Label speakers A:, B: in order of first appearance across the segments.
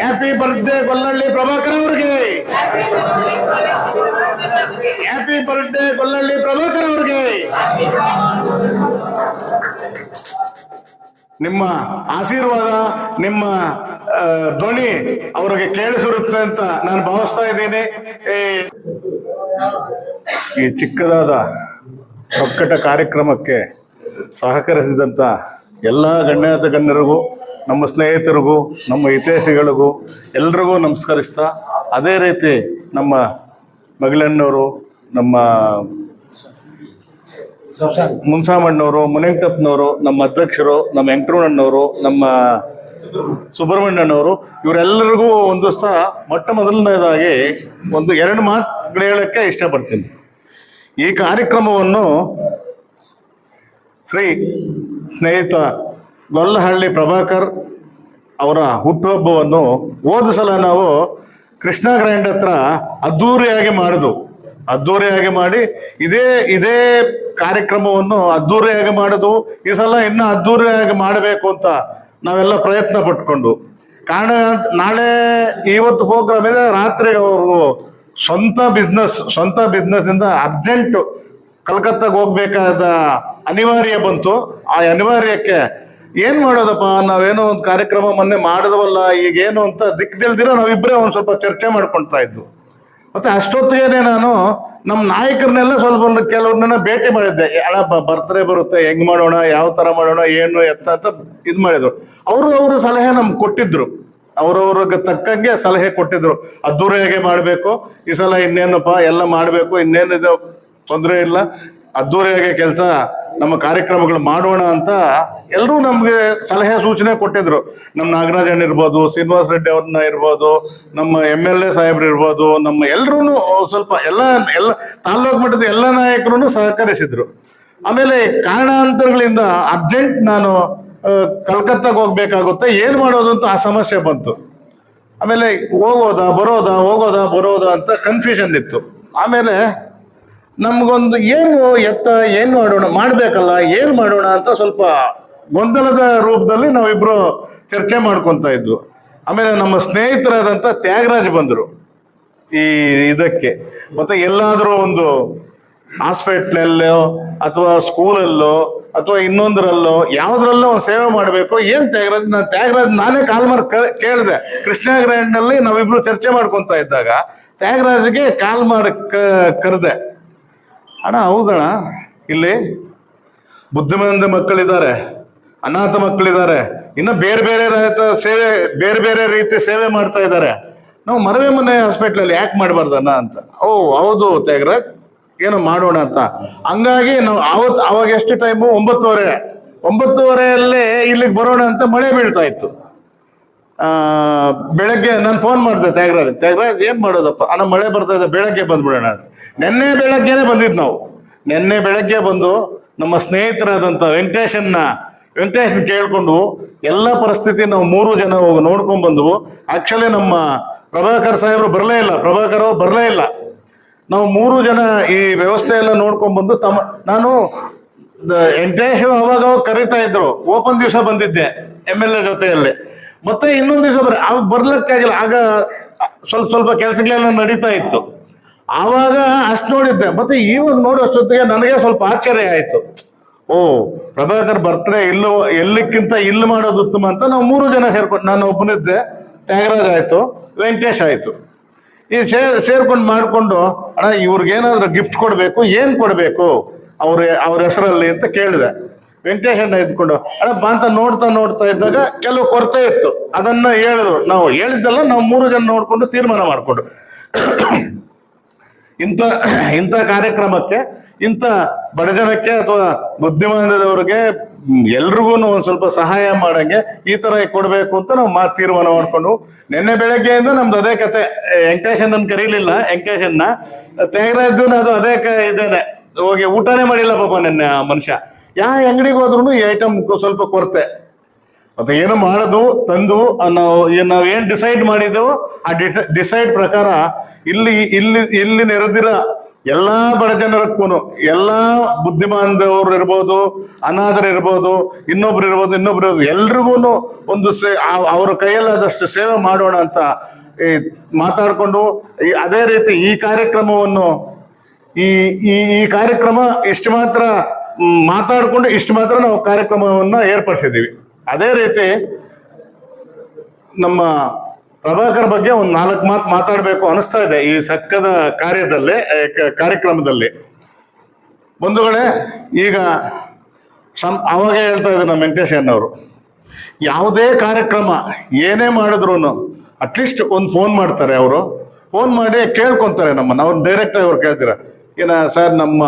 A: Happy birthday ಕೊಲ್ಲಳ್ಳಿ Prabhakar ಅವ್ರಿಗೆ. Happy birthday ಕೊಲ್ಲಳ್ಳಿ Prabhakar ಅವ್ರಿಗೆ. ನಿಮ್ಮ ಆಶೀರ್ವಾದ, ನಿಮ್ಮ ಧ್ವನಿ ಅವರಿಗೆ ಕೇಳಿಸಿರುತ್ತೆ ಅಂತ ನಾನು ಭಾವಿಸ್ತಾ ಇದ್ದೀನಿ. ಈ ಚಿಕ್ಕದಾದ ಒಕ್ಕಟ ಕಾರ್ಯಕ್ರಮಕ್ಕೆ ಸಹಕರಿಸಿದಂಥ ಎಲ್ಲ ಗಣ್ಯಾತ ಗಣ್ಯರಿಗೂ ನಮ್ಮ ಸ್ನೇಹಿತರಿಗೂ, ನಮ್ಮ ಹಿತೈಷಿಗಳಿಗೂ ಎಲ್ರಿಗೂ ನಮಸ್ಕರಿಸ್ತಾ, ಅದೇ ರೀತಿ ನಮ್ಮ ಮಗಳಣ್ಣವರು, ನಮ್ಮ ಮುನ್ಸಾಮಣ್ಣವರು ಮುನೆಂಕಪ್ಪನವರು ನಮ್ಮ ಅಧ್ಯಕ್ಷರು, ನಮ್ಮ ವೆಂಕಟರಮಣ್ಣವರು ನಮ್ಮ ಸುಬ್ರಹ್ಮಣ್ಯನವರು, ಇವರೆಲ್ಲರಿಗೂ ಒಂದು ಸಹ ಮೊಟ್ಟ ಮೊದಲನೇದಾಗಿ ಒಂದು ಎರಡು ಮಾತುಗಳು ಹೇಳಕ್ಕೆ ಇಷ್ಟಪಡ್ತೀನಿ. ಈ ಕಾರ್ಯಕ್ರಮವನ್ನು ಶ್ರೀ ಸ್ನೇಹಿತ ಗೊಲ್ಲಹಳ್ಳಿ ಪ್ರಭಾಕರ್ ಅವರ ಹುಟ್ಟುಹಬ್ಬವನ್ನು ಹೋದ ನಾವು ಕೃಷ್ಣ ಗ್ರ್ಯಾಂಡ್ ಹತ್ರ ಅದ್ದೂರಿಯಾಗಿ ಮಾಡಿದ್ವು. ಅದ್ಧೂರಿಯಾಗಿ ಮಾಡಿ ಇದೇ ಇದೇ ಕಾರ್ಯಕ್ರಮವನ್ನು ಅದ್ದೂರಿಯಾಗಿ ಮಾಡಿದ್ವು. ಈ ಸಲ ಇನ್ನೂ ಅದ್ಧೂರಿಯಾಗಿ ಮಾಡಬೇಕು ಅಂತ ನಾವೆಲ್ಲ ಪ್ರಯತ್ನ ಪಟ್ಕೊಂಡು. ಕಾರಣ ನಾಳೆ ಇವತ್ತು ಪ್ರೋಗ್ರಾಮ್ ಇದೆ. ರಾತ್ರಿ ಅವರು ಸ್ವಂತ ಬಿಸ್ನೆಸ್ ಸ್ವಂತ ಬಿಸ್ನೆಸ್ನಿಂದ ಅರ್ಜೆಂಟು ಕಲ್ಕತ್ತಾಗ ಹೋಗ್ಬೇಕಾದ ಅನಿವಾರ್ಯ ಬಂತು. ಆ ಅನಿವಾರ್ಯಕ್ಕೆ ಏನ್ ಮಾಡೋದಪ್ಪ? ನಾವೇನೋ ಒಂದು ಕಾರ್ಯಕ್ರಮ ಮೊನ್ನೆ ಮಾಡಿದವಲ್ಲ, ಈಗೇನು ಅಂತ ದಿಕ್ಕಿಲ್ದಿರ ನಾವಿಬ್ಬರೇ ಒಂದು ಸ್ವಲ್ಪ ಚರ್ಚೆ ಮಾಡ್ಕೊಳ್ತಾ ಇದ್ವು. ಮತ್ತೆ ಅಷ್ಟೊತ್ತಿಗೆ ನಾನು ನಮ್ಮ ನಾಯಕರನ್ನೆಲ್ಲ ಸ್ವಲ್ಪ ಕೆಲವ್ರನ್ನ ಭೇಟಿ ಮಾಡಿದ್ದೆ. ಅಲ್ಲ ಬರ್ತ್ಡೇ ಬರುತ್ತೆ, ಹೆಂಗ್ ಮಾಡೋಣ, ಯಾವ ತರ ಮಾಡೋಣ, ಏನು, ಎತ್ತ ಅಂತ ಇದು ಮಾಡಿದ್ರು. ಅವರು ಅವರು ಸಲಹೆ ನಮ್ಗೆ ಕೊಟ್ಟಿದ್ರು. ಅವ್ರವ್ರಿಗೆ ತಕ್ಕಂಗೆ ಸಲಹೆ ಕೊಟ್ಟಿದ್ರು. ಅದ್ದೂರಿಯಾಗೆ ಮಾಡಬೇಕು? ಈ ಸಲ ಇನ್ನೇನಪ್ಪ? ಎಲ್ಲ ಮಾಡಬೇಕು, ಇನ್ನೇನಿದೆ? ತೊಂದರೆ ಇಲ್ಲ. ಅದ್ದೂರಿಯಾಗಿ ಕೆಲಸ ನಮ್ಮ ಕಾರ್ಯಕ್ರಮಗಳು ಮಾಡೋಣ ಅಂತ ಎಲ್ಲರೂ ನಮಗೆ ಸಲಹೆ ಸೂಚನೆ ಕೊಟ್ಟಿದ್ರು. ನಮ್ಮ ನಾಗರಾಜನ್ ಇರ್ಬೋದು, ಶ್ರೀನಿವಾಸ ರೆಡ್ಡಿ ಅವ್ರನ್ನ ಇರ್ಬೋದು, ನಮ್ಮ ಎಂ ಎಲ್ ಎ ಸಾಹೇಬ್ರು ಇರ್ಬೋದು, ನಮ್ಮ ಎಲ್ಲರೂ ಸ್ವಲ್ಪ ಎಲ್ಲ ಎಲ್ಲ ತಾಲ್ಲೂಕು ಮಟ್ಟದ ಎಲ್ಲ ನಾಯಕರು ಸಹಕರಿಸಿದ್ರು. ಆಮೇಲೆ ಕಾರಣಾಂತರಗಳಿಂದ ಅರ್ಜೆಂಟ್ ನಾನು ಕಲ್ಕತ್ತಾಗ ಹೋಗ್ಬೇಕಾಗುತ್ತೆ, ಏನು ಮಾಡೋದು ಅಂತ ಆ ಸಮಸ್ಯೆ ಬಂತು. ಆಮೇಲೆ ಹೋಗೋದಾ ಬರೋದಾ ಹೋಗೋದಾ ಬರೋದಾ ಅಂತ ಕನ್ಫ್ಯೂಷನ್ ಇತ್ತು. ಆಮೇಲೆ ನಮಗೊಂದು ಏನು ಎತ್ತ, ಏನು ಮಾಡೋಣ, ಮಾಡಬೇಕಲ್ಲ, ಏನು ಮಾಡೋಣ ಅಂತ ಸ್ವಲ್ಪ ಗೊಂದಲದ ರೂಪದಲ್ಲಿ ನಾವಿಬ್ರು ಚರ್ಚೆ ಮಾಡ್ಕೊತಾ ಇದ್ವು. ಆಮೇಲೆ ನಮ್ಮ ಸ್ನೇಹಿತರಾದಂಥ ತ್ಯಾಗರಾಜ್ ಬಂದರು ಈ ಇದಕ್ಕೆ. ಮತ್ತೆ ಎಲ್ಲಾದರೂ ಒಂದು ಹಾಸ್ಪಿಟ್ಲಲ್ಲೋ ಅಥವಾ ಸ್ಕೂಲಲ್ಲೋ ಅಥವಾ ಇನ್ನೊಂದರಲ್ಲೋ ಯಾವುದ್ರಲ್ಲೋ ಒಂದು ಸೇವೆ ಮಾಡಬೇಕು. ಏನು ತ್ಯಾಗರಾಜ್ ನಾನು ತ್ಯಾಗರಾಜ್, ನಾನೇ ಕಾಲ್ ಮಾಡಿ ಕೇಳಿದೆ. ಕೃಷ್ಣ ಗ್ರ್ಯಾಂಡ್ನಲ್ಲಿ ನಾವಿಬ್ರು ಚರ್ಚೆ ಮಾಡ್ಕೊತಾ ಇದ್ದಾಗ ತ್ಯಾಗರಾಜ್ಗೆ ಕಾಲ್ ಮಾಡಿ ಕರೆದೆ. ಅಣ್ಣ ಹೌದಣ್ಣ. ಇಲ್ಲಿ ಬುದ್ಧಿಮಂದ ಮಕ್ಕಳಿದ್ದಾರೆ ಅನಾಥ ಮಕ್ಕಳಿದ್ದಾರೆ ಇನ್ನು ಬೇರೆ ಬೇರೆ ಸೇವೆ ಬೇರೆ ಬೇರೆ ರೀತಿ ಸೇವೆ ಮಾಡ್ತಾ ಇದ್ದಾರೆ. ನಾವು ಮರವೆ ಮನೆ ಹಾಸ್ಪಿಟ್ಲಲ್ಲಿ ಯಾಕೆ ಮಾಡಬಾರ್ದಣ್ಣ ಅಂತ? ಓ ಹೌದು ತ್ಯಾಗರಾಜ್. ಏನು ಮಾಡೋಣ ಅಂತ? ಹಂಗಾಗಿ ನಾವು ಅವತ್ತು ಅವಾಗ ಎಷ್ಟು ಟೈಮು ಒಂಬತ್ತುವರೆ. ಒಂಬತ್ತುವರೆಯಲ್ಲೇ ಇಲ್ಲಿಗೆ ಬರೋಣ ಅಂತ ಮಳೆ ಬೀಳ್ತಾ ಇತ್ತು. ಬೆಳಗ್ಗೆ ನಾನು ಫೋನ್ ಮಾಡಿದೆ ತ್ಯಾಗರಾಜ್. ತ್ಯಾಗರಾಜ್, ಏನ್ ಮಾಡೋದಪ್ಪ? ಅಣ್ಣ ಮಳೆ ಬರ್ತಾ ಇದೆ, ಬೆಳಗ್ಗೆ ಬಂದ್ಬಿಡೋಣ ನಿನ್ನೆ ಬೆಳಗ್ಗೆನೆ ಬಂದಿದ್ದು ನಾವು. ನಿನ್ನೆ ಬೆಳಗ್ಗೆ ಬಂದು ನಮ್ಮ ಸ್ನೇಹಿತರಾದಂಥ ವೆಂಕಟೇಶನ್ನ ವೆಂಕಟೇಶ್ ಕೇಳ್ಕೊಂಡು ಎಲ್ಲ ಪರಿಸ್ಥಿತಿ ನಾವು ಮೂರು ಜನ ಹೋಗಿ ನೋಡ್ಕೊಂಡ್ ಬಂದ್ವು. ಆಕ್ಚುಲಿ ನಮ್ಮ ಪ್ರಭಾಕರ್ ಸಾಹೇಬರು ಬರಲೇ ಇಲ್ಲ. ಪ್ರಭಾಕರ್ ಅವ್ರು ಬರಲೇ ಇಲ್ಲ. ನಾವು ಮೂರು ಜನ ಈ ವ್ಯವಸ್ಥೆ ಎಲ್ಲ ನೋಡ್ಕೊಂಡ್ ಬಂದು ತಮ್ಮ, ನಾನು ವೆಂಕಟೇಶ್ ಅವಾಗ ಕರೀತಾ ಇದ್ರು. ಓಪನ್ ದಿವಸ ಬಂದಿದ್ದೆ ಎಂ ಎಲ್ ಎ ಜೊತೆಯಲ್ಲಿ. ಮತ್ತೆ ಇನ್ನೊಂದು ದಿವಸ ಬರ ಅವಾಗ ಬರ್ಲಿಕ್ಕಾಗಿಲ್ಲ. ಆಗ ಸ್ವಲ್ಪ ಸ್ವಲ್ಪ ಕೆಲಸಗಳೆಲ್ಲ ನಡೀತಾ ಇತ್ತು. ಆವಾಗ ಅಷ್ಟು ನೋಡಿದ್ದೆ. ಮತ್ತೆ ಇವಾಗ ನೋಡೋ ಅಷ್ಟೊತ್ತಿಗೆ ನನಗೆ ಸ್ವಲ್ಪ ಆಶ್ಚರ್ಯ ಆಯಿತು. ಓ, ಪ್ರಭಾಕರ್ ಬರ್ತಾರೆ ಇಲ್ಲೋ, ಎಲ್ಲಕ್ಕಿಂತ ಇಲ್ಲಿ ಮಾಡೋದು ಉತ್ತಮ ಅಂತ ನಾವು ಮೂರು ಜನ ಸೇರ್ಕೊಂಡು, ನಾನು ಒಬ್ಬನಿದ್ದೆ, ತ್ಯಾಗರಾಜ್ ಆಯಿತು, ವೆಂಕಟೇಶ್ ಆಯಿತು. ಈ ಸೇರ್ ಸೇರ್ಕೊಂಡು ಮಾಡಿಕೊಂಡು, ಅಣ್ಣ ಇವ್ರಿಗೇನಾದ್ರೂ ಗಿಫ್ಟ್ ಕೊಡಬೇಕು, ಏನು ಕೊಡಬೇಕು? ಅವ್ರ ಅವ್ರ ಹೆಸರಲ್ಲಿ ಅಂತ ಕೇಳಿದೆ. ವೆಂಕಟೇಶ್ ಅಣ್ಣ ಇದ್ಕೊಂಡು. ಅಣ್ಣ ಬಂತ ನೋಡ್ತಾ ನೋಡ್ತಾ ಇದ್ದಾಗ ಕೆಲವು ಕೊರತೆ ಇತ್ತು. ಅದನ್ನ ಹೇಳಿದ್ರು. ನಾವು ಹೇಳಿದ್ದೆಲ್ಲ ನಾವು ಮೂರು ಜನ ನೋಡ್ಕೊಂಡು ತೀರ್ಮಾನ ಮಾಡಿಕೊಂಡು ಇಂಥ ಇಂಥ ಕಾರ್ಯಕ್ರಮಕ್ಕೆ, ಇಂಥ ಬಡಜನಕ್ಕೆ ಅಥವಾ ಬುದ್ಧಿಮಾನದವ್ರಿಗೆ ಎಲ್ರಿಗೂ ಒಂದು ಸ್ವಲ್ಪ ಸಹಾಯ ಮಾಡಂಗೆ ಈ ಥರ ಕೊಡಬೇಕು ಅಂತ ನಾವು ಮಾತು ತೀರ್ಮಾನ ಮಾಡ್ಕೊಂಡು. ನಿನ್ನೆ ಬೆಳಗ್ಗೆಯಿಂದ ನಮ್ದು ಅದೇ ಕತೆ. ವೆಂಕಟೇಶನ್ ಕರೀಲಿಲ್ಲ. ವೆಂಕಟೇಶನ್ನ ಇದ್ದು ಅದು ಅದೇ ಕ ಇದೇನೆ. ಹೋಗಿ ಊಟನೇ ಮಾಡಿಲ್ಲ ಪಾಪ ನಿನ್ನೆ ಆ ಮನುಷ್ಯ. ಯಾವ ಅಂಗಡಿಗೆ ಹೋದ್ರು ಈ ಐಟಮ್ ಸ್ವಲ್ಪ ಕೊರತೆ. ಮತ್ತೆ ಏನು ಮಾಡೋದು, ತಂದು ನಾವು ನಾವು ಏನ್ ಡಿಸೈಡ್ ಮಾಡಿದೆವು, ಆ ಡಿಸೈಡ್ ಪ್ರಕಾರ ಇಲ್ಲಿ ಇಲ್ಲಿ ಇಲ್ಲಿ ನೆರೆದಿರೋ ಎಲ್ಲ ಬಡ ಜನರಕ್ಕೂ ಎಲ್ಲ ಬುದ್ಧಿಮಾನದವ್ರು ಇರ್ಬೋದು, ಅನಾಥರು ಇರ್ಬೋದು, ಇನ್ನೊಬ್ರು ಇರ್ಬೋದು ಇನ್ನೊಬ್ರು ಇರ್ಬೋದು ಎಲ್ರಿಗೂ ಒಂದು ಸೇ ಅವ್ರ ಕೈಯಲ್ಲಾದಷ್ಟು ಸೇವೆ ಮಾಡೋಣ ಅಂತ ಈ ಮಾತಾಡಿಕೊಂಡು ಅದೇ ರೀತಿ ಈ ಕಾರ್ಯಕ್ರಮವನ್ನು ಈ ಈ ಕಾರ್ಯಕ್ರಮ ಎಷ್ಟು ಮಾತ್ರ ಮಾತಾಡಿಕೊಂಡು ಇಷ್ಟು ಮಾತ್ರ ನಾವು ಕಾರ್ಯಕ್ರಮವನ್ನು ಏರ್ಪಡಿಸಿದ್ದೀವಿ. ಅದೇ ರೀತಿ ನಮ್ಮ ಪ್ರಭಾಕರ್ ಬಗ್ಗೆ ಒಂದು ನಾಲ್ಕು ಮಾತು ಮಾತಾಡಬೇಕು ಅನಿಸ್ತಾ ಇದೆ ಈ ಸಕ್ಕದ ಕಾರ್ಯದಲ್ಲಿ ಕಾರ್ಯಕ್ರಮದಲ್ಲಿ. ಬಂಧುಗಳೇ, ಈಗ ಸಂ, ಅವಾಗ ಹೇಳ್ತಾ ಇದ್ದಾರೆ ನಮ್ಮ ವೆಂಕಟೇಶ್ ಅಣ್ಣವರು, ಯಾವುದೇ ಕಾರ್ಯಕ್ರಮ ಏನೇ ಮಾಡಿದ್ರು ಅಟ್ಲೀಸ್ಟ್ ಒಂದು ಫೋನ್ ಮಾಡ್ತಾರೆ ಅವರು. ಫೋನ್ ಮಾಡಿ ಕೇಳ್ಕೊತಾರೆ ನಮ್ಮನ್ನು. ಅವ್ರು ಡೈರೆಕ್ಟಾಗಿ ಅವ್ರು ಕೇಳ್ತೀರ, ಏನ ಸರ್ ನಮ್ಮ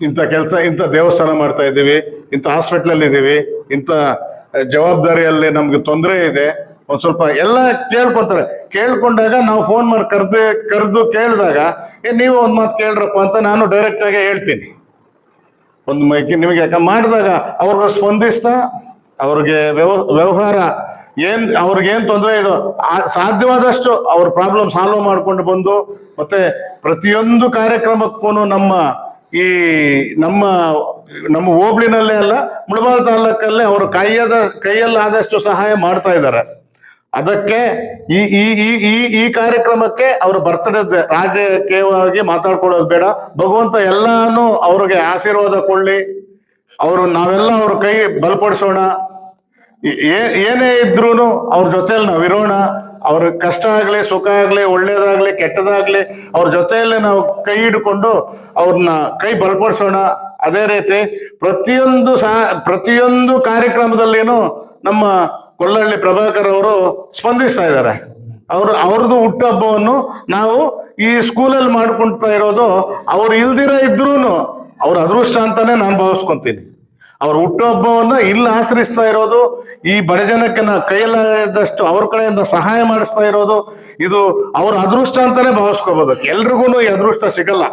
A: ಇಂಥ ಕೆಲಸ, ಇಂಥ ದೇವಸ್ಥಾನ ಮಾಡ್ತಾ ಇದ್ದೀವಿ, ಇಂಥ ಹಾಸ್ಪಿಟ್ಲಲ್ಲಿ ಇದ್ದೀವಿ ಇಂಥ ಜವಾಬ್ದಾರಿಯಲ್ಲಿ ನಮ್ಗೆ ತೊಂದರೆ ಇದೆ, ಒಂದು ಸ್ವಲ್ಪ ಎಲ್ಲ ಕೇಳ್ಕೊತಾರೆ ಕೇಳ್ಕೊಂಡಾಗ ನಾವು ಫೋನ್ ಮಾಡಿ ಕರೆದು ಕರೆದು ಕೇಳಿದಾಗ, ಏ, ನೀವು ಒಂದು ಮಾತು ಕೇಳ್ರಪ್ಪ ಅಂತ ನಾನು ಡೈರೆಕ್ಟಾಗಿ ಹೇಳ್ತೀನಿ. ಒಂದು ಮೈಕಿ, ನಿಮಗೆ ಯಾಕೆ ಮಾಡಿದಾಗ ಅವ್ರಿಗೆ ಸ್ಪಂದಿಸ್ತಾ, ಅವ್ರಿಗೆ ವ್ಯವ ವ್ಯವಹಾರ ಏನ್, ಅವ್ರಿಗೇನ್ ತೊಂದರೆ ಇದು? ಸಾಧ್ಯವಾದಷ್ಟು ಅವ್ರ ಪ್ರಾಬ್ಲಮ್ ಸಾಲ್ವ್ ಮಾಡ್ಕೊಂಡು ಬಂದು, ಮತ್ತೆ ಪ್ರತಿಯೊಂದು ಕಾರ್ಯಕ್ರಮಕ್ಕೂ ನಮ್ಮ ಈ, ನಮ್ಮ ನಮ್ಮ ಹೋಬ್ಳಿನಲ್ಲೇ ಅಲ್ಲ ಮುಳಬಾಲ್ ತಾಲೂಕಲ್ಲೇ ಅವರು ಕೈಯದ, ಕೈಯಲ್ಲಾದಷ್ಟು ಸಹಾಯ ಮಾಡ್ತಾ ಇದ್ದಾರೆ. ಅದಕ್ಕೆ ಈ ಈ ಈ ಈ ಕಾರ್ಯಕ್ರಮಕ್ಕೆ ಅವರು ಬರ್ತಡೇ ರಾಜಕೀಯವಾಗಿ ಮಾತಾಡ್ಕೊಳ್ಳೋದು ಬೇಡ. ಭಗವಂತ ಎಲ್ಲಾನು ಅವ್ರಿಗೆ ಆಶೀರ್ವಾದ ಕೊಳ್ಳಿ ಅವರು ನಾವೆಲ್ಲ ಅವ್ರ ಕೈ ಬಲಪಡಿಸೋಣ. ಏನೇ ಇದ್ರೂ ಅವ್ರ ಜೊತೆಯಲ್ಲಿ ನಾವು ಇರೋಣ. ಅವ್ರ ಕಷ್ಟ ಆಗಲಿ, ಸುಖ ಆಗಲಿ, ಒಳ್ಳೇದಾಗ್ಲಿ, ಕೆಟ್ಟದಾಗ್ಲಿ, ಅವ್ರ ಜೊತೆಯಲ್ಲಿ ನಾವು ಕೈ ಹಿಡ್ಕೊಂಡು ಅವ್ರನ್ನ ಕೈ ಬಲಪಡಿಸೋಣ. ಅದೇ ರೀತಿ ಪ್ರತಿಯೊಂದು ಸಹ ಪ್ರತಿಯೊಂದು ಕಾರ್ಯಕ್ರಮದಲ್ಲಿನೂ ನಮ್ಮ ಕೊಲ್ಲಹಳ್ಳಿ ಪ್ರಭಾಕರ್ ಅವರು ಸ್ಪಂದಿಸ್ತಾ ಇದ್ದಾರೆ. ಅವರು, ಅವ್ರದ್ದು ಹುಟ್ಟುಹಬ್ಬವನ್ನು ನಾವು ಈ ಸ್ಕೂಲಲ್ಲಿ ಮಾಡ್ಕೊಳ್ತಾ ಇರೋದು ಅವ್ರು ಇಲ್ದಿರ ಇದ್ರೂ ಅವ್ರ ಅದೃಷ್ಟ ಅಂತಾನೆ ನಾನು ಭಾವಿಸ್ಕೊಂತೀನಿ. ಅವ್ರ ಹುಟ್ಟುಹಬ್ಬವನ್ನ ಇಲ್ಲಿ ಆಚರಿಸ್ತಾ ಇರೋದು, ಈ ಬಡ ಜನಕ್ಕೆ ನಾ ಕೈಯಲ್ಲಾದಷ್ಟು ಅವ್ರ ಕಡೆಯಿಂದ ಸಹಾಯ ಮಾಡಿಸ್ತಾ ಇರೋದು, ಇದು ಅವ್ರ ಅದೃಷ್ಟ ಅಂತಾನೆ ಭಾವಿಸ್ಕೋಬಹುದು ಎಲ್ರಿಗೂ ಈ ಅದೃಷ್ಟ ಸಿಗಲ್ಲ.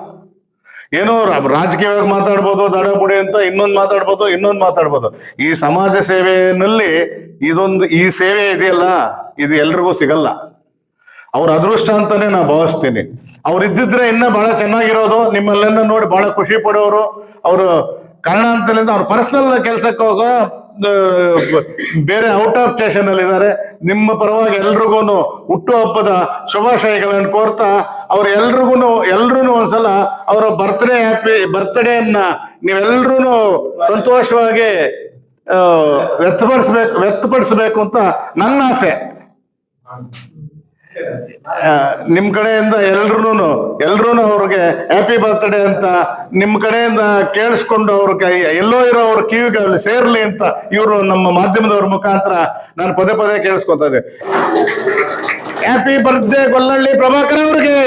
A: ಏನೋ ರಾಜಕೀಯವಾಗಿ ಮಾತಾಡ್ಬೋದು ದಡಪುಡಿ ಅಂತ ಇನ್ನೊಂದು ಮಾತಾಡ್ಬೋದು ಇನ್ನೊಂದು ಮಾತಾಡ್ಬೋದು. ಈ ಸಮಾಜ ಸೇವೆಯಲ್ಲಿ ಇದೊಂದು, ಈ ಸೇವೆ ಇದೆಯಲ್ಲ, ಇದು ಎಲ್ರಿಗೂ ಸಿಗಲ್ಲ. ಅವ್ರ ಅದೃಷ್ಟ ಅಂತಾನೆ ನಾ ಭಾವಿಸ್ತೀನಿ. ಅವ್ರು ಇದ್ದಿದ್ರೆ ಇನ್ನೂ ಬಹಳ ಚೆನ್ನಾಗಿರೋದು, ನಿಮ್ಮಲ್ಲೆಲ್ಲ ನೋಡಿ ಬಹಳ ಖುಷಿ ಪಡೋರು, ಅವರು ಕಾರಣಾಂತರದಿಂದ ಅವ್ರ ಪರ್ಸನಲ್ ಕೆಲಸಕ್ಕೆ ಹೋಗೋ ಬೇರೆ ಔಟ್ ಆಫ್ ಸ್ಟೇಷನ್ ಅಲ್ಲಿ ಇದ್ದಾರೆ. ನಿಮ್ಮ ಪರವಾಗಿ ಎಲ್ರಿಗೂ ಹುಟ್ಟುಹಬ್ಬದ ಶುಭಾಶಯಗಳನ್ನು ಕೋರ್ತಾ, ಅವ್ರು ಎಲ್ರಿಗೂ ಎಲ್ರೂ ಒಂದ್ಸಲ ಅವರ ಬರ್ತ್ಡೇ ಹ್ಯಾಪಿ ಬರ್ತ್ಡೇಯನ್ನ ನೀವೆಲ್ರೂ ಸಂತೋಷವಾಗಿ ವ್ಯಕ್ತಪಡಿಸ್ಬೇಕು ವ್ಯಕ್ತಪಡಿಸ್ಬೇಕು ಅಂತ ನನ್ನ ಆಸೆ. ನಿಮ್ ಕಡೆಯಿಂದ ಎಲ್ರು ಎಲ್ರು ಅವ್ರಿಗೆ ಹ್ಯಾಪಿ ಬರ್ತ್ಡೇ ಅಂತ, ನಿಮ್ ಕಡೆಯಿಂದ ಕೇಳಿಸ್ಕೊಂಡು ಅವ್ರ ಕೈ ಎಲ್ಲೋ ಇರೋ ಅವ್ರ ಕಿವಿಗಳಲ್ಲಿ ಸೇರ್ಲಿ ಅಂತ ಇವರು ನಮ್ಮ ಮಾಧ್ಯಮದವ್ರ ಮುಖಾಂತರ ನಾನು ಪದೇ ಪದೇ ಕೇಳಿಸ್ಕೊತಾ ಇದ್ದೆ. ಹ್ಯಾಪಿ ಬರ್ತ್ಡೇ ಗೊಲ್ಲಳ್ಳಿ ಪ್ರಭಾಕರ್ ಅವ್ರಿಗೆ!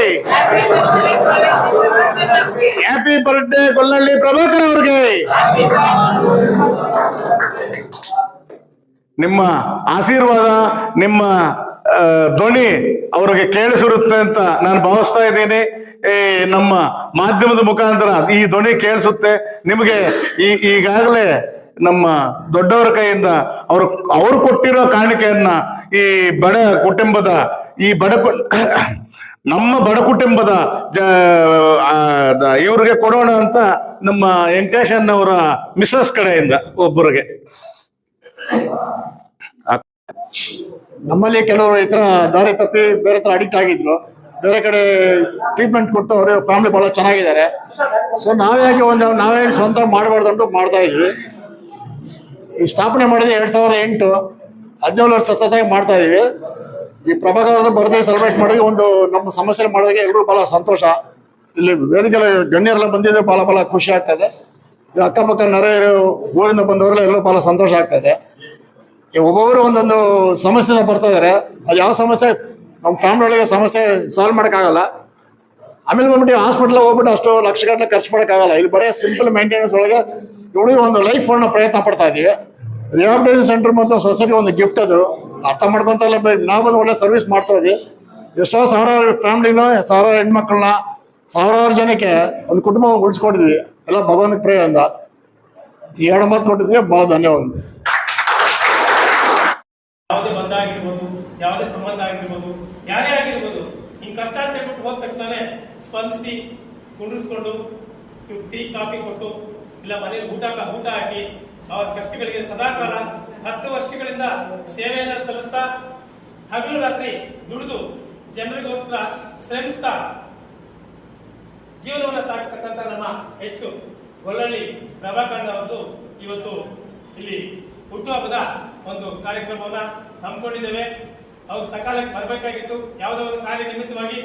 A: ಹ್ಯಾಪಿ ಬರ್ತ್ಡೇ ಗೊಲ್ಲಳ್ಳಿ ಪ್ರಭಾಕರ್ ಅವ್ರಿಗೆ! ನಿಮ್ಮ ಆಶೀರ್ವಾದ, ನಿಮ್ಮ ಧ್ವನಿ ಅವರಿಗೆ ಕೇಳಿಸಿರುತ್ತೆ ಅಂತ ನಾನು ಭಾವಿಸ್ತಾ ಇದ್ದೀನಿ. ಈ ನಮ್ಮ ಮಾಧ್ಯಮದ ಮುಖಾಂತರ ಈ ಧ್ವನಿ ಕೇಳಿಸುತ್ತೆ. ನಿಮಗೆ ಈ, ಈಗಾಗಲೇ ನಮ್ಮ ದೊಡ್ಡವರ ಕೈಯಿಂದ ಅವರು ಅವರು ಕೊಟ್ಟಿರೋ ಕಾಣಿಕೆಯನ್ನ ಈ ಬಡ ಕುಟುಂಬದ, ಈ ಬಡ ನಮ್ಮ ಬಡ ಕುಟುಂಬದ ಇವ್ರಿಗೆ ಕೊಡೋಣ ಅಂತ ನಮ್ಮ ವೆಂಕಟೇಶನ್ ಅವರ ಮಿಸಸ್ ಕಡೆಯಿಂದ ಒಬ್ಬರಿಗೆ.
B: ನಮ್ಮಲ್ಲಿ ಕೆಲವರು ಈ ತರ ದಾರಿ ತಪ್ಪಿ ಬೇರೆ ತರ ಅಡಿಕ್ಟ್ ಆಗಿದ್ರು. ಬೇರೆ ಕಡೆ ಟ್ರೀಟ್ಮೆಂಟ್ ಕೊಟ್ಟು ಅವರು ಫ್ಯಾಮಿಲಿ ಬಹಳ ಚೆನ್ನಾಗಿದ್ದಾರೆ. ಸೊ ನಾವೇ ಒಂದು ನಾವೇ ಸ್ವಂತ ಮಾಡಬಾರ್ದು ಅಂತ ಮಾಡ್ತಾ ಇದ್ವಿ. ಈ ಸ್ಥಾಪನೆ ಮಾಡಿದ್ರೆ ಎರಡ್ ಸಾವಿರದ ಎಂಟು ಹದಿನೇಳು ವರ್ಷ ಸತತವಾಗಿ ಮಾಡ್ತಾ ಇದೀವಿ. ಈ ಪ್ರಭಾಕರದ ಬರ್ತ್ಡೇ ಸೆಲೆಬ್ರೇಟ್ ಮಾಡಿದ್ರೆ ಒಂದು ನಮ್ಮ ಸಮಸ್ಯೆ ಮಾಡಿದಾಗ ಎಲ್ಲರೂ ಬಹಳ ಸಂತೋಷ. ಇಲ್ಲಿ ವೇದಿಕೆ ಗಣ್ಯರೆಲ್ಲ ಬಂದಿದ್ರೆ ಬಹಳ ಬಹಳ ಖುಷಿ ಆಗ್ತದೆ. ಅಕ್ಕಪಕ್ಕ ನೆರೆ ಊರಿಂದ ಬಂದವರೆಲ್ಲ ಎಲ್ಲರೂ ಬಹಳ ಸಂತೋಷ ಆಗ್ತದೆ. ಒಬ್ಬೊಬ್ಬರು ಒಂದೊಂದು ಸಮಸ್ಯೆ ಬರ್ತಾ ಇದಾರೆ. ಅದು ಯಾವ ಸಮಸ್ಯೆ? ನಮ್ಮ ಫ್ಯಾಮಿಲಿ ಒಳಗೆ ಸಮಸ್ಯೆ ಸಾಲ್ವ್ ಮಾಡೋಕ್ಕಾಗಲ್ಲ. ಆಮೇಲೆ ಬಂದ್ಬಿಟ್ಟು ಹಾಸ್ಪಿಟ್ಲಿಗೆ ಹೋಗ್ಬಿಟ್ಟು ಅಷ್ಟು ಲಕ್ಷಗಟ್ಟಲೆ ಖರ್ಚು ಮಾಡೋಕ್ಕಾಗಲ್ಲ. ಇಲ್ಲಿ ಬರೀ ಸಿಂಪಲ್ ಮೇಂಟೆನೆನ್ಸ್ ಒಳಗೆ ನೋಡಿ ಒಂದು ಲೈಫ್ ಅನ್ನ ಪ್ರಯತ್ನ ಪಡ್ತಾ ಇದ್ದೀವಿ ರಿಹಾಬಿಲಿಟೇಷನ್ ಸೆಂಟರ್ ಮತ್ತು ಸೊಸೈಟಿ ಒಂದು ಗಿಫ್ಟ್ ಅದು. ಅರ್ಥ ಮಾಡ್ಕೊಂತಲ್ಲ ನಾವು ಬಂದು ಒಳ್ಳೆ ಸರ್ವಿಸ್ ಮಾಡ್ತಾ ಇದ್ದೀವಿ ಎಷ್ಟೋ ಸಾವಿರಾರು ಫ್ಯಾಮಿಲಿನ ಸಾವಿರಾರು ಹೆಣ್ಮಕ್ಳನ್ನ, ಸಾವಿರಾರು ಜನಕ್ಕೆ ಒಂದು ಕುಟುಂಬ ಉಳಿಸ್ಕೊಟ್ಟಿದ್ವಿ. ಎಲ್ಲ ಭಗವಂತ ಈ ಎರಡು ಮಾತು ಕೊಟ್ಟಿದ್ವಿ ಭಾಳ ಧನ್ಯವಾದ
C: ಯಾವುದೇ ಬಂಧ ಆಗಿರ್ಬೋದು, ಯಾವುದೇ ಸಂಬಂಧ ಆಗಿರ್ಬೋದು, ಯಾರೇ ಆಗಿರ್ಬೋದು ಹಿಂಗೆ ಕಷ್ಟ ಅಂತ ಹೇಳ್ಬಿಟ್ಟು ಹೋದ ತಕ್ಷಣನೇ ಸ್ಪಂದಿಸಿ, ಕುಂಡ್ರಿಸ್ಕೊಂಡು ಟೀ ಕಾಫಿ ಕೊಟ್ಟು, ಇಲ್ಲ ಮನೇಲಿ ಊಟ ಊಟ ಹಾಕಿ, ಅವರ ಕಷ್ಟಗಳಿಗೆ ಸದಾಕಾಲ ಹತ್ತು ವರ್ಷಗಳಿಂದ ಸೇವೆಯನ್ನ ಸಲ್ಲಿಸ್ತಾ, ಹಗಲು ರಾತ್ರಿ ದುಡಿದು ಜನರಿಗೋಸ್ಕರ ಶ್ರಮಿಸ್ತಾ, ಜೀವನವನ್ನು ಸಾಗಿಸ್ತಕ್ಕಂಥ ನಮ್ಮ ಹೆಚ್ಚು ಗೊಲ್ಲಳ್ಳಿ ಪ್ರಭಾಕರ್ ಅವರು ಇವತ್ತು ಇಲ್ಲಿ ಹುಟ್ಟುಹಬ್ಬದ ಒಂದು ಕಾರ್ಯಕ್ರಮವನ್ನ ಹಮ್ಮಿಕೊಂಡಿದ್ದೇವೆ. ಅವರು ಸಕಾಲಕ್ಕೆ ಬರಬೇಕಾಗಿತ್ತು. ಯಾವುದೋ ಒಂದು ಕಾರ್ಯ ನಿಮಿತ್ತವಾಗಿ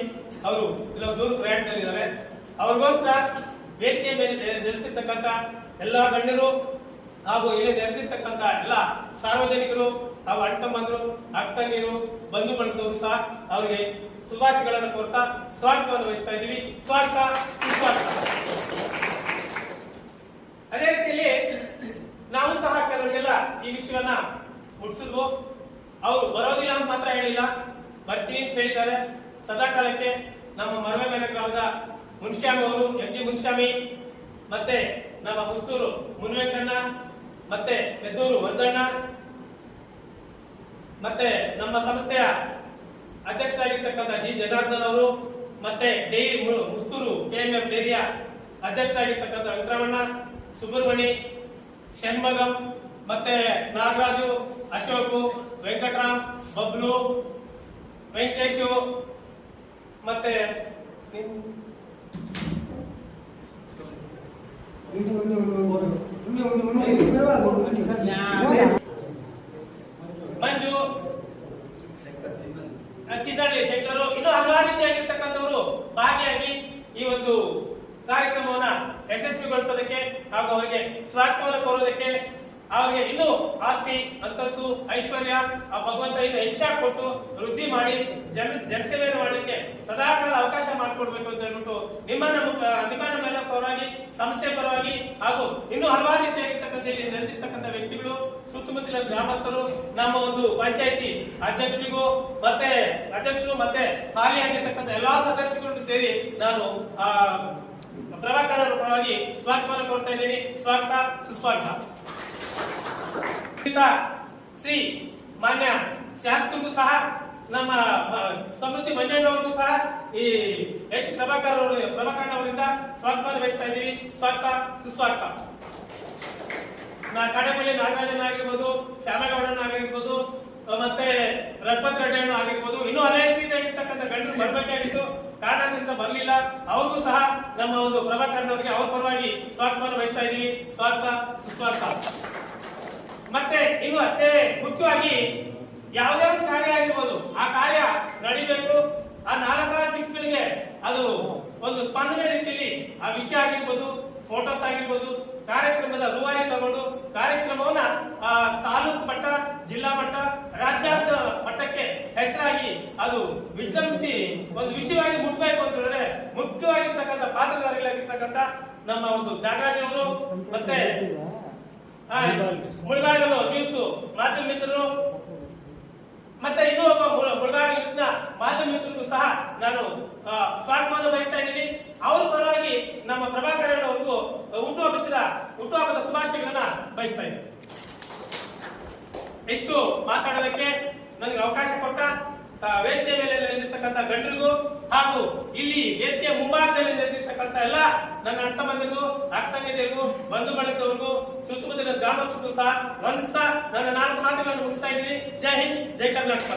C: ಅವರು ಇಲ್ಲ ದೂರ ಪ್ರಯಾಣದಲ್ಲಿದ್ದಾರೆ. ಅವ್ರಿಗೋಸ್ಕರ ವೇದಿಕೆ ಮೇಲೆ ನೆಲೆಸಿರ್ತಕ್ಕಂಥ ಎಲ್ಲ ಗಣ್ಯರು ಹಾಗೂ ಇಲ್ಲಿ ನೆರೆದಿರ್ತಕ್ಕಂಥ ಎಲ್ಲ ಸಾರ್ವಜನಿಕರು ಹಾಗೂ ಅಣ್ತಮ್ಮಂದ್ರು ಅಕ್ಕಂಗಿರು ಬಂಧು ಬಳಗದವರು ಸಹ ಅವರಿಗೆ ಶುಭಾಶಯಗಳನ್ನು ಕೋರ್ತಾ ಸ್ವಾಗತವನ್ನು ವಹಿಸ್ತಾ ಇದ್ದೀವಿ. ಸ್ವಾಗತ, ಸುಸ್ವಾಗತ. ಅದೇ ರೀತಿಯಲ್ಲಿ ನಾವು ಸಹ ಕೆಲವರಿಗೆಲ್ಲ ಈ ವಿಷಯವನ್ನ ಮುಟ್ಟಿಸಿದ್ವು ಅವರು ಬರೋದಿಲ್ಲ ಅಂತ ಮಾತ್ರ ಹೇಳಿಲ್ಲ. ಬರ್ತೀನಿ ಅಂತ ಹೇಳಿದ್ದಾರೆ. ಸದಾಕಾಲಕ್ಕೆ ನಮ್ಮ ಮರವೆ ಕಾಲದ ಮುನ್ಶ್ಯಾಮಿ ಅವರು, ಎಂ ಜಿ ಮುನ್ಶ್ಯಾಮಿ ಮತ್ತೆ ನಮ್ಮ ಮುಸ್ತೂರು ಮುನ್ವೆಂಕಣ್ಣ, ಮತ್ತೆ ಪೆದ್ದೂರು ವರ್ಧಣ್ಣ, ಮತ್ತೆ ನಮ್ಮ ಸಂಸ್ಥೆಯ ಅಧ್ಯಕ್ಷರಾಗಿರ್ತಕ್ಕಂಥ ಜಿ. ಜನಾರ್ದನ್ ಅವರು, ಮತ್ತೆ ಡೈರಿ ಕೆ ಮುಸ್ತೂರು ಕೆಎಂಎಫ್ ಡೈರಿಯ ಅಧ್ಯಕ್ಷರಾಗಿರ್ತಕ್ಕಂಥ ವೆಂಕಟರಮಣ್ಣ ಸುಬ್ರಹ್ಮಣಿ ಷಣ್ಮಗಂ ಮತ್ತೆ ನಾಗರಾಜು ಅಶೋಕ್ ವೆಂಕಟರಾಮ್ ಬಬ್ಲು ವೆಂಕಟೇಶು ಮತ್ತೆ ಮಂಜು ಚಿತ್ರಳ್ಳಿ ಶಂಕರು ಇದು ಹಲವಾರು ರೀತಿಯಾಗಿರ್ತಕ್ಕಂಥವರು ಭಾಗಿಯಾಗಿ ಈ ಒಂದು ಕಾರ್ಯಕ್ರಮವನ್ನ ಯಶಸ್ವಿಗೊಳಿಸೋದಕ್ಕೆ ಹಾಗೂ ಅವರಿಗೆ ಸ್ವಾಗತವನ್ನು ಕೋರೋದಕ್ಕೆ ಅವರಿಗೆ ಇನ್ನೂ ಆಸ್ತಿ, ಅಂತಸ್ತು, ಐಶ್ವರ್ಯ, ಆ ಭಗವಂತ ಈಗ ಹೆಚ್ಚಾಗಿ ಕೊಟ್ಟು ವೃದ್ಧಿ ಮಾಡಿ ಜನ, ಜನಸೇವೆಯನ್ನು ಮಾಡಲಿಕ್ಕೆ ಸದಾಕಾಲ ಅವಕಾಶ ಮಾಡಿಕೊಡ್ಬೇಕು ಅಂತ ಹೇಳ್ಬಿಟ್ಟು ನಿಮ್ಮ ನಮ್ಮ ನಮ್ಮೆಲ್ಲ ಪರವಾಗಿ ಸಂಸ್ಥೆ ಪರವಾಗಿ ಹಾಗೂ ಇನ್ನೂ ಹಲವಾರು ರೀತಿಯಾಗಿರ್ತಕ್ಕಂಥ ಇಲ್ಲಿ ನೆಲೆಸಿರ್ತಕ್ಕಂಥ ವ್ಯಕ್ತಿಗಳು, ಸುತ್ತಮುತ್ತಲಿನ ಗ್ರಾಮಸ್ಥರು, ನಮ್ಮ ಒಂದು ಪಂಚಾಯತಿ ಅಧ್ಯಕ್ಷರಿಗೂ ಮತ್ತೆ, ಅಧ್ಯಕ್ಷರು ಮತ್ತೆ ಹಾಲಿ ಆಗಿರ್ತಕ್ಕಂಥ ಎಲ್ಲಾ ಸದಸ್ಯರು ಸೇರಿ ನಾನು ಅವರ ಪರವಾಗಿ ಸ್ವಾಗತವನ್ನು ಕೊಡ್ತಾ ಇದ್ದೀನಿ. ಸ್ವಾಗತ, ಸುಸ್ವಾಗತ. ಶ್ರೀ ಮಾನ್ಯ ಶಾಸಕರಿಗೂ ಸಹ, ನಮ್ಮ ಸಮೃದ್ಧಿ ಮಂಜಣ್ಣವರಿಗೂ ಸಹ, ಈ ಎಚ್ ಪ್ರಭಾಕರ್ ಅವರು ಪ್ರಭಾಕರ್ ಅವರಿಂದ ಸ್ವಾಗತ ವಹಿಸ್ತಾ ಇದ್ದೀವಿ. ಸ್ವಾಗತ, ಸುಸ್ವಾಗತ. ನಾ ಕಡೆಮಳ್ಳಿ ನಾಗರಾಜನ್ ಆಗಿರ್ಬೋದು ಶ್ಯಾಮೇಗೌಡನ್ ಆಗಿರ್ಬೋದು ಮತ್ತೆ ರಘುಪತ್ ರೆಡ್ಡಿ ಆಗಿರ್ಬೋದು, ಇನ್ನೂ ಅನೇಕ ರೀತಿಯಾಗಿರ್ತಕ್ಕಂಥ ಗಂಡರು ಬರ್ಬೇಕಾಗಿತ್ತು. ಕಾರಣದಿಂದ ಬರಲಿಲ್ಲ. ಅವ್ರಿಗೂ ಸಹ ನಮ್ಮ ಒಂದು ಪ್ರಭಾಕರ್ ಅವರಿಗೆ ಅವ್ರ ಪರವಾಗಿ ಸ್ವಾಗತವನ್ನು ವಹಿಸ್ತಾ ಇದ್ದೀವಿ. ಸ್ವಾಗತ, ಸುಸ್ವಾಗತ. ಮತ್ತೆ ಇನ್ನು ಅಷ್ಟೇ ಮುಖ್ಯವಾಗಿ ಯಾವುದೇ ಕಾರ್ಯ ಆಗಿರ್ಬೋದು, ಆ ಕಾರ್ಯ ನಡಿಬೇಕು. ಆ ನಾಲ್ಕಾರು ದಿಕ್ಕುಗಳಿಗೆ ಅದು ಒಂದು ಸ್ಪಂದನೆ ರೀತಿಯಲ್ಲಿ ಆ ವಿಷಯ ಆಗಿರ್ಬೋದು ಫೋಟೋಸ್ ಆಗಿರ್ಬೋದು, ಕಾರ್ಯಕ್ರಮದ ರೂವಾರಿ ತಗೊಂಡು ಕಾರ್ಯಕ್ರಮವನ್ನ ತಾಲೂಕು ಮಟ್ಟ, ಜಿಲ್ಲಾ ಮಟ್ಟ, ರಾಜ್ಯಾಂತ ಮಟ್ಟಕ್ಕೆ ಹೆಸರಾಗಿ ಅದು ವಿಜೃಂಭಿಸಿ ಒಂದು ವಿಷಯವಾಗಿ ಮುಟ್ಬೇಕು ಅಂತ ಹೇಳಿದ್ರೆ ಮುಖ್ಯವಾಗಿರ್ತಕ್ಕಂಥ ಪಾತ್ರಧಾರಿಗಳಾಗಿರ್ತಕ್ಕಂಥ ನಮ್ಮ ಒಂದು ತ್ಯಾಗರಾಜನವರು ಮತ್ತೆ ಮುಳುಗಾಗಲು ನ್ಯೂಸ್, ಮಾಧ್ಯಮ ಮಿತ್ರರು. ಮತ್ತೆ ಇನ್ನೂ ಒಬ್ಬ ಮುಳ- ಮುಳುಗಾಗ ನ್ಯೂಸ್ನ ಮಾಧ್ಯಮ ಮಿತ್ರರಿಗೂ ಸಹ ನಾನು ಸ್ವಾಗತವನ್ನು ಬಯಸ್ತಾ ಇದ್ದೀನಿ. ಅವ್ರ ಪರವಾಗಿ ನಮ್ಮ ಪ್ರಭಾಕರನವರು ಹುಟ್ಟು ಹಬ್ಬಿಸಿದ ಹುಟ್ಟುಹಬ್ಬದ ಹುಟ್ಟುಹಬ್ಬದ ಶುಭಾಶಯಗಳನ್ನ ಬಯಸ್ತಾ ಇದ್ದೀನಿ. ಇಷ್ಟು ಮಾತಾಡೋದಕ್ಕೆ ನನಗೆ ಅವಕಾಶ ಕೊಟ್ಟ ವೇದಿಕೆ ಮೇಲೆ ನಿಂತಿರ್ತಕ್ಕಂಥ ಗಂಡರಿಗೂ ಹಾಗೂ ಇಲ್ಲಿ ವೇದಿಕೆಯ ಮುಂಭಾಗದಲ್ಲಿ ನಿಂತಿರ್ತಕ್ಕಂಥ ಎಲ್ಲ ನನ್ನ ಅಣ್ಣ ತಮ್ಮಂದಿರಿಗೂ ಅಕ್ಕ ತಂಗಿದಿರಿಗೂ ಬಂಧು ಬಳಗದವರಿಗೂ ಸುತ್ತಮುತ್ತಲಿನ ಗ್ರಾಮಸ್ಥರಿಗೂ ಸಹ ವಂದಿಸ್ತಾ ನನ್ನ ನಾಲ್ಕು ಮಾತುಗಳನ್ನು ಮುಗಿಸ್ತಾ ಇದ್ದೀನಿ. ಜೈ ಹಿಂದ್, ಜೈ ಕರ್ನಾಟಕ.